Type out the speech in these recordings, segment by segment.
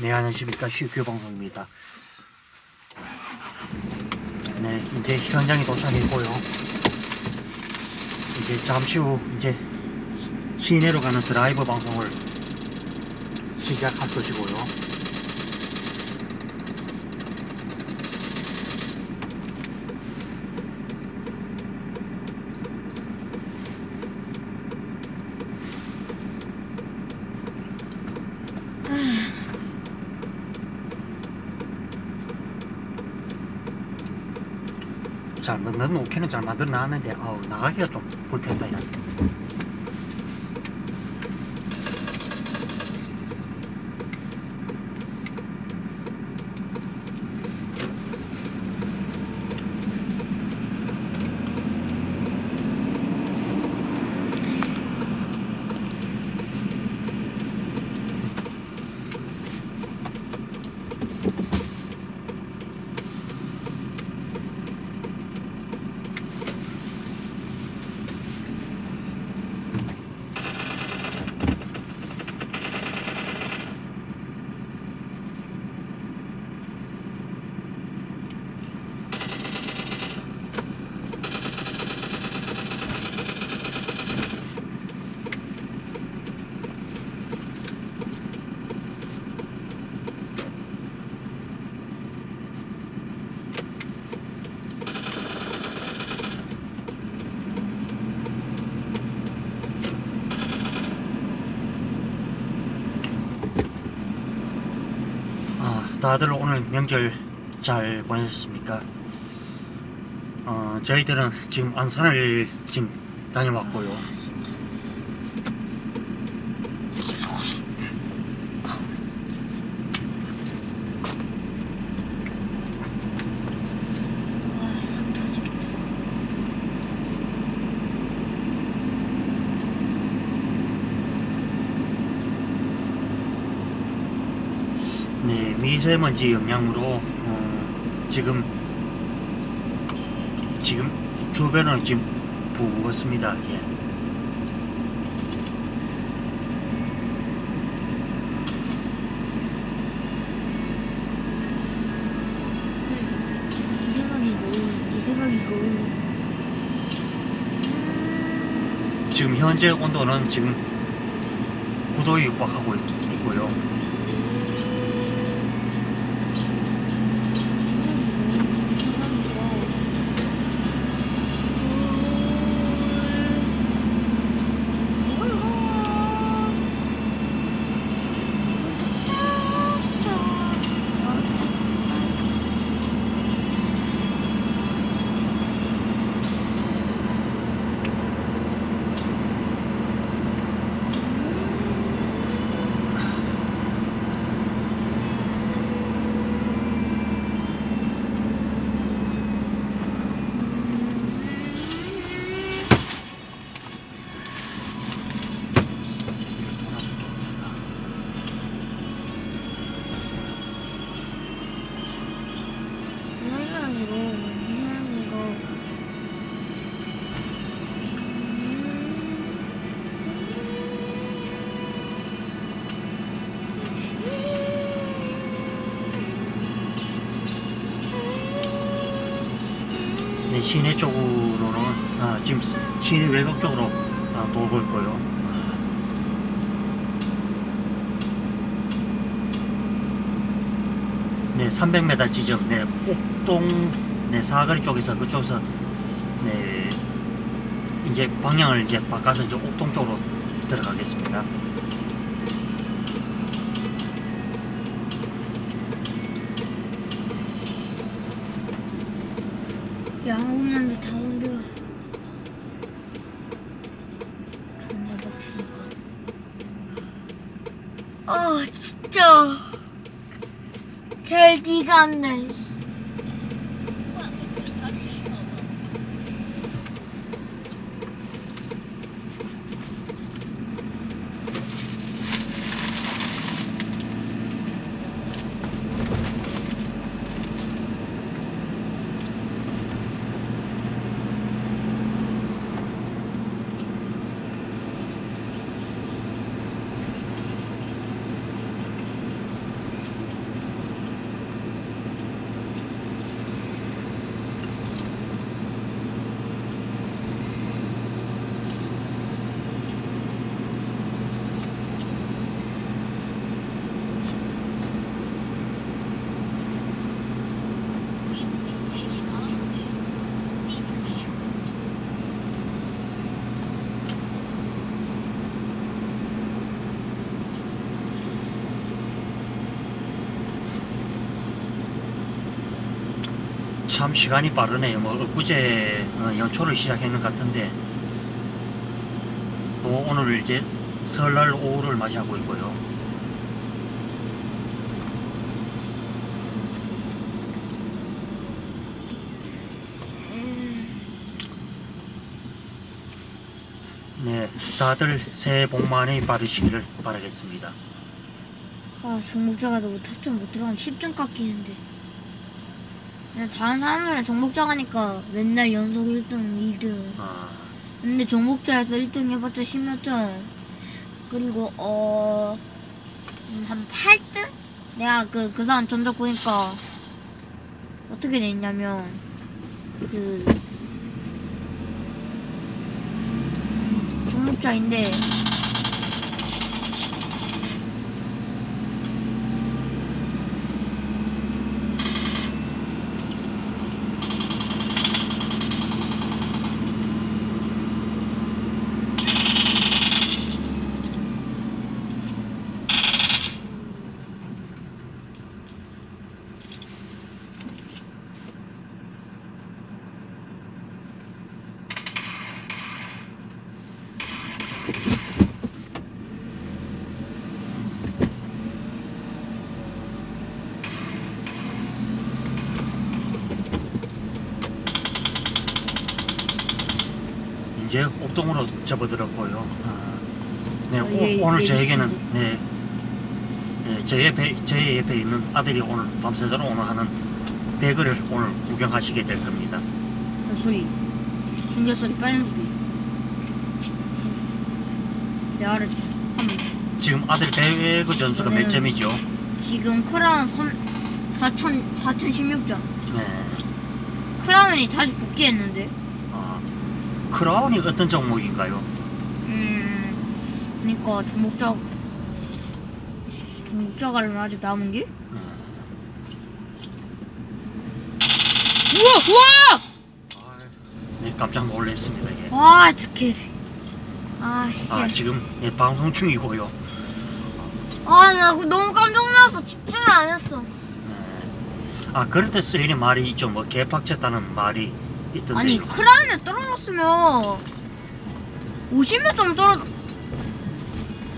네 안녕하십니까. 슈큐 방송입니다. 네 이제 현장에 도착했고요. 이제 잠시 후 이제 시내로 가는 드라이브 방송을 시작할 것이고요 잘 만든 오케는 잘 만들어 놨는데 아우 나가기가 좀 불편하다 이런 아, 다들 오늘 명절 잘 보내셨습니까? 어, 저희들은 지금 안산을 지금 다녀왔고요. 와속 터지겠다. 네, 미세먼지 영향으로 어, 지금 지금 주변은 지금 부었습니다. 예. 네 생각이고 네 생각이고. 지금 현재 온도는 지금 9도에 육박하고 있, 있고요. 네 생각이고 네 생각이고. 네, 시내 쪽으로는 아, 지금 시내 외곽 쪽으로 아, 돌고 있고요. 네, 300m 지점, 네, 옥동, 네, 사거리 쪽에서 그쪽에서 네, 이제 방향을 이제 바꿔서 이제 옥동 쪽으로 들어가겠습니다. 야 오는데 다 올려. 존나 먹히니까. 아 진짜. 개디 같네. 참 시간이 빠르네요. 뭐 엊그제 어, 연초를 시작했는 것 같은데 또 오늘 이제 설날 오후를 맞이하고 있고요. 네, 다들 새해 복 많이 받으시기를 바라겠습니다. 아 정복자가 너무 탑점 못 들어가면 10점 깎이는데 근데 다른 사람들은 정복자 가니까 맨날 연속 1등 2등. 아, 근데 정복자에서 1등 해봤자 10몇 점 그리고 어... 음, 한 8등? 내가 그, 그 사람 전적 보니까 어떻게 돼 있냐면 그 정복자인데 이제 옥동으로 접어들었고요. 아, 네, 어, 오, 이게- 오늘 이게 저에게는 미친데. 네, 네, 제 옆에 제 옆에 있는 아들이 오늘 밤새도록 오늘 하는 배그를 오늘 구경하시게 될 겁니다. 그 소리 신기한 소리 빨리 소리 내 한번 지금 아들 배그 점수가 몇 네. 점이죠? 지금 크라운 4천 4,016점 네, 크라운이 다시 복귀했는데 아, 크라운이 어떤 종목인가요? 음 그니까 종목자 종목자 가려면 아직 남은 게? 네. 우와 네, 깜짝 놀랐습니다. 예. 우와 와 저게 아 진짜 아, 지금 예, 방송 중이고요. 아 나 너무 깜짝 놀라서 집중을 안 했어 네. 아, 그럴 때 쓰이는 말이 있죠. 뭐 개팍쳤다는 말이 있던데. 아니 크라운에 떨어졌으면 50몇 점 떨어져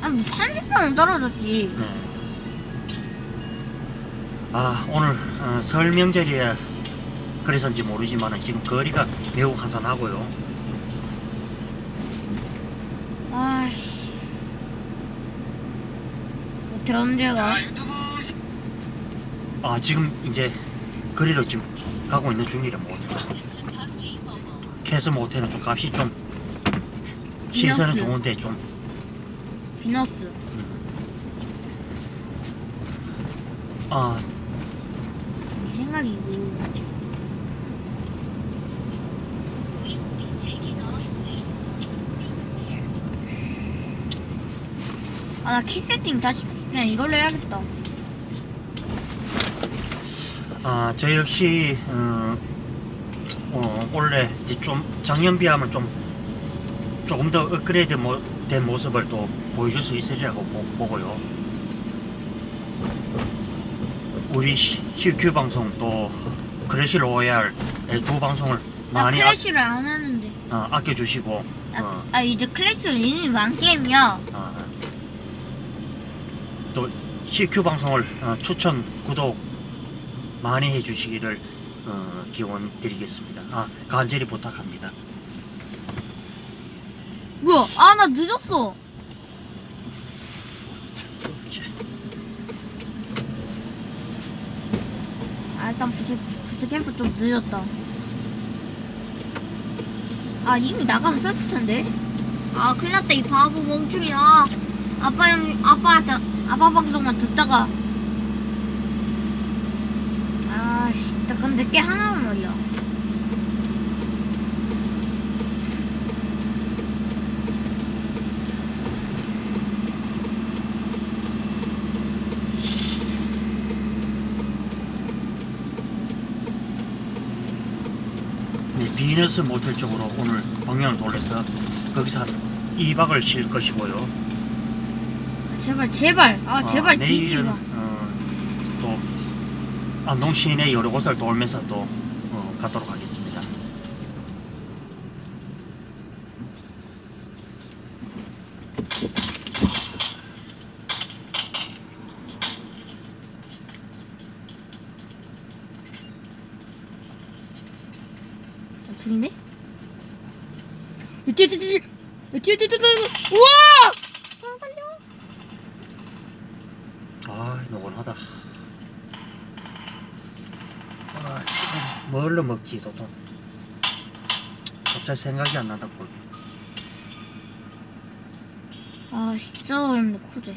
아니 30점은 떨어졌지 네. 아 오늘 어, 설 명절이야 그래서인지 모르지만 지금 거리가 매우 한산하고요. 아씨 어떻게 언제가 아 지금 이제 거리로 지금 가고 있는 중이라 뭐 캐스 모텔은 좀 값이 좀 비너스. 좋은데 좀. 비너스. 아, 이 생각이고 아나 키 세팅 다시 그냥 이걸로 해야겠다. 아, 저 역시 어, 어, 원래 이제 좀 작년 비하면 좀 조금 더 업그레이드 모, 된 모습을 또 보여줄 수 있으리라고 보, 보고요. 우리 시- CQ 방송 또 크래시 로얄 이두 방송을 나 많이 아, 클래시를 안 하는데. 어, 아껴주시고 나, 어, 아 이제 클래시를 이미 만 게임이야 어, 또 CQ 방송을 어, 추천 구독 많이 해주시기를 어, 기원 드리겠습니다. 아 간절히 부탁합니다. 뭐야? 아 나 늦었어. 아 일단 부트, 부트 캠프 좀 늦었다. 아 이미 나가면 폈을 텐데. 아 큰일 났다. 이 바보 멍충이라 아빠 형 아빠 자, 아빠 방송만 듣다가 아씨 나 근데 꽤 하나만 말이야 네, 비너스 모텔 쪽으로 오늘 방향을 돌려서 거기서 한 2박을 쉴 것이고요. 제발 제발. 아 제발 뒤지지 내일은 마 어, 또 안동 시내 여러 곳을 돌면서 또 어, 가도록 하겠습니다. 어, 둘인데? 뛰어 뛰어 뛰어 뛰어 뛰어 뛰어 우와! 아, 살려 아, 노곤하다. 아, 뭘로 먹지, 도통. 갑자기 생각이 안 나다 볼게. 아 진짜 어렵네 코제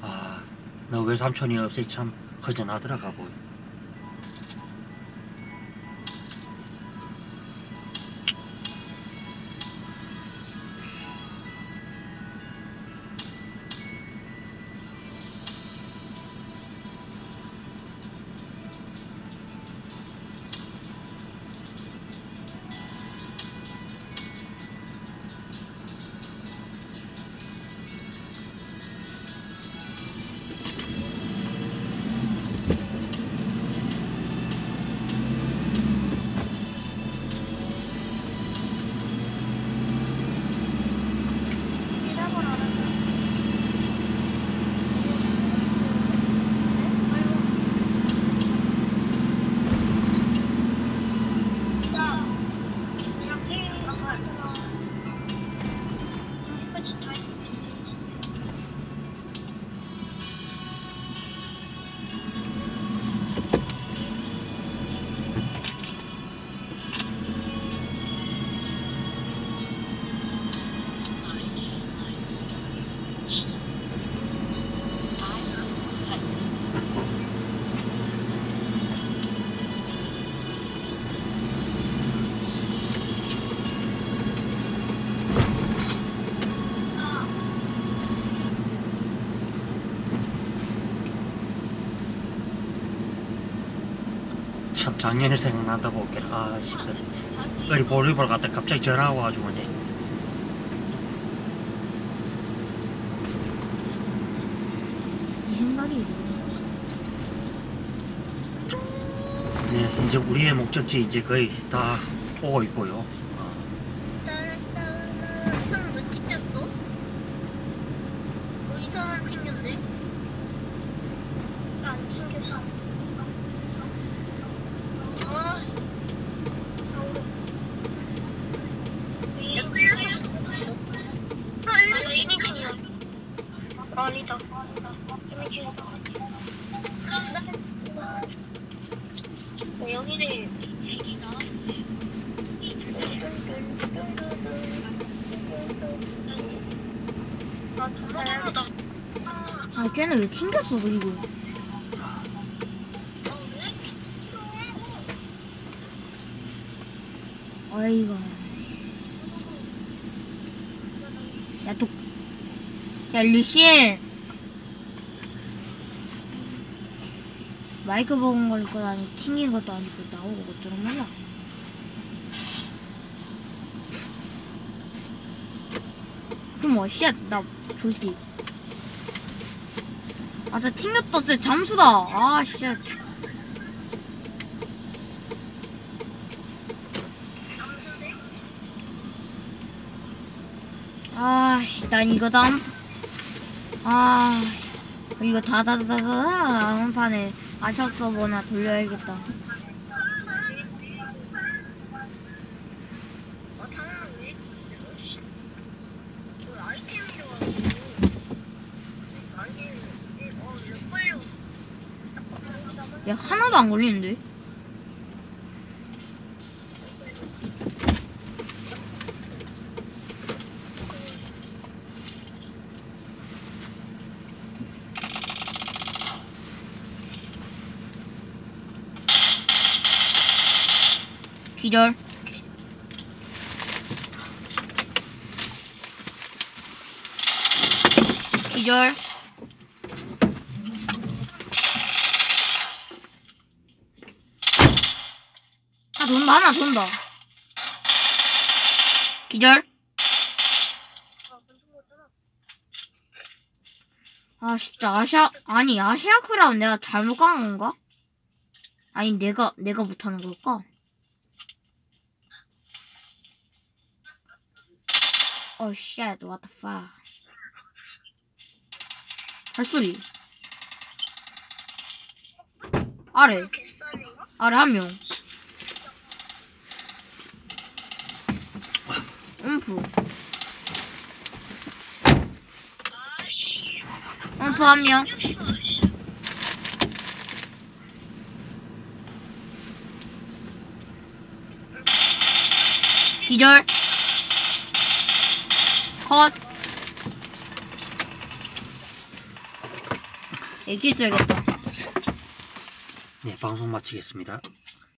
아, 너 외삼촌이 없애 참 허전하더라 가 보 참 작년에 생각난다 볼게. 아, 씨. 어리 볼리볼 갔다 갑자기 전화 와가지고 이제. 네 생각이 네, 이제 우리의 목적지 이제 거의 다 오고 있고요. 왜 튕겼어 그리고. 아이가 야또 야 루시엔 마이크 먹은 걸 것도 아니고 튕긴 것도 아니고 나오고 어쩌란 말이야 좀 어시야 나 졸지 아저 튕겼다 쟤 잠수다 아 진짜 아 씨 난 이거 다음 아 씨, 이거 다다다다다 다음 판에 아셔 서버나 돌려야겠다 어, 당연히 왜 이렇게 씨. 그 아이템이라가지고. 아이템, 어, 몇 걸려. 야 하나도 안 걸리는데? 기절. 기절 돈다 하나 돈다 기절 아 진짜 아시아 아니 아시아 크라운 내가 잘못 간 건가? 아니 내가 내가 못하는 걸까? 어 shit what the fuck 발소리 아래. 아래 한 명 음프. 음프 한명 생겼어. 기절 컷 애기 써야겠다 네, 방송 마치겠습니다.